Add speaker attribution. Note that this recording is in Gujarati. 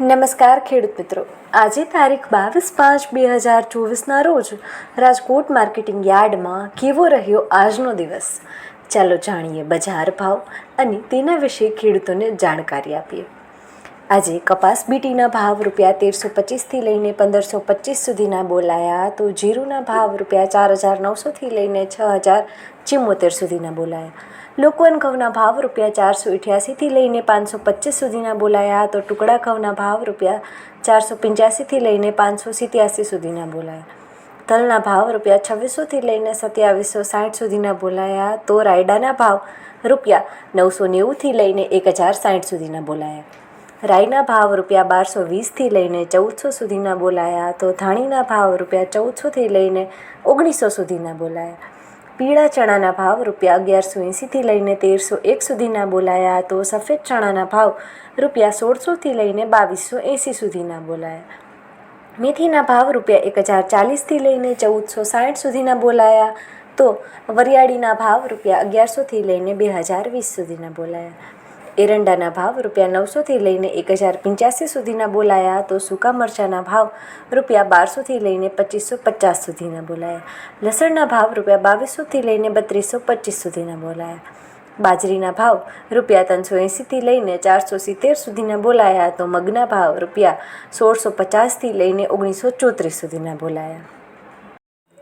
Speaker 1: નમસ્કાર ખેડૂત મિત્રો. આજે તારીખ બાવીસ પાંચ બે હજાર ચોવીસના રોજ રાજકોટ માર્કેટિંગ યાર્ડમાં કેવો રહ્યો આજનો દિવસ? ચાલો જાણીએ બજાર ભાવ અને તેના વિશે ખેડૂતોને જાણકારી આપીએ. આજે કપાસ બીટીના ભાવ રૂપિયા તેરસો પચીસથી લઈને પંદરસો પચીસ સુધીના બોલાયા. તો જીરુના ભાવ રૂપિયા ચાર હજાર નવસોથી લઈને છ હજાર ચિમ્મોતેર સુધીના બોલાયા. લોકવન ઘઉંના ભાવ રૂપિયા ચારસો અઠ્યાસીથી લઈને પાંચસો પચીસ સુધીના બોલાયા તો ટુકડા ઘઉંના ભાવ રૂપિયા ચારસો પંચ્યાસીથી લઈને પાંચસો સિત્યાસી સુધીના બોલાયા. તલના ભાવ રૂપિયા છવ્વીસોથી લઈને સત્યાવીસો સાઠ સુધીના બોલાયા તો રાયડાના ભાવ રૂપિયા નવસો નેવુંથી લઈને એક હજાર સાઠ સુધીના બોલાયા. રાઈના ભાવ રૂપિયા બારસો વીસથી લઈને ચૌદસો સુધીના બોલાયા તો ધાણીના ભાવ રૂપિયા ચૌદસોથી લઈને ઓગણીસો સુધીના બોલાયા. પીળા ચણાના ભાવ રૂપિયા અગિયારસો એંસીથી લઈને તેરસો એક સુધીના બોલાયા તો સફેદ ચણાના ભાવ રૂપિયા સોળસોથી લઈને બાવીસો એંસી સુધીના બોલાયા. મેથીના ભાવ રૂપિયા એક હજાર ચાલીસથી લઈને ચૌદસો સાઠ સુધીના બોલાયા તો વરિયાળીના ભાવ રૂપિયા અગિયારસોથી લઈને બે હજાર વીસ સુધીના બોલાયા. એરંડાના ભાવ રૂપિયા નવસોથી લઈને એક હજાર પંચ્યાસી સુધીના બોલાયા તો સૂકા મરચાંના ભાવ રૂપિયા બારસોથી લઈને પચીસો પચાસ સુધીના બોલાયા. લસણના ભાવ રૂપિયા બાવીસોથી લઈને બત્રીસો પચીસ સુધીના બોલાયા. બાજરીના ભાવ રૂપિયા ત્રણસો એંસીથી લઈને ચારસો સિત્તેર સુધીના બોલાયા તો મગના ભાવ રૂપિયા સોળસો પચાસથી લઈને ઓગણીસો ચોત્રીસ સુધીના બોલાયા.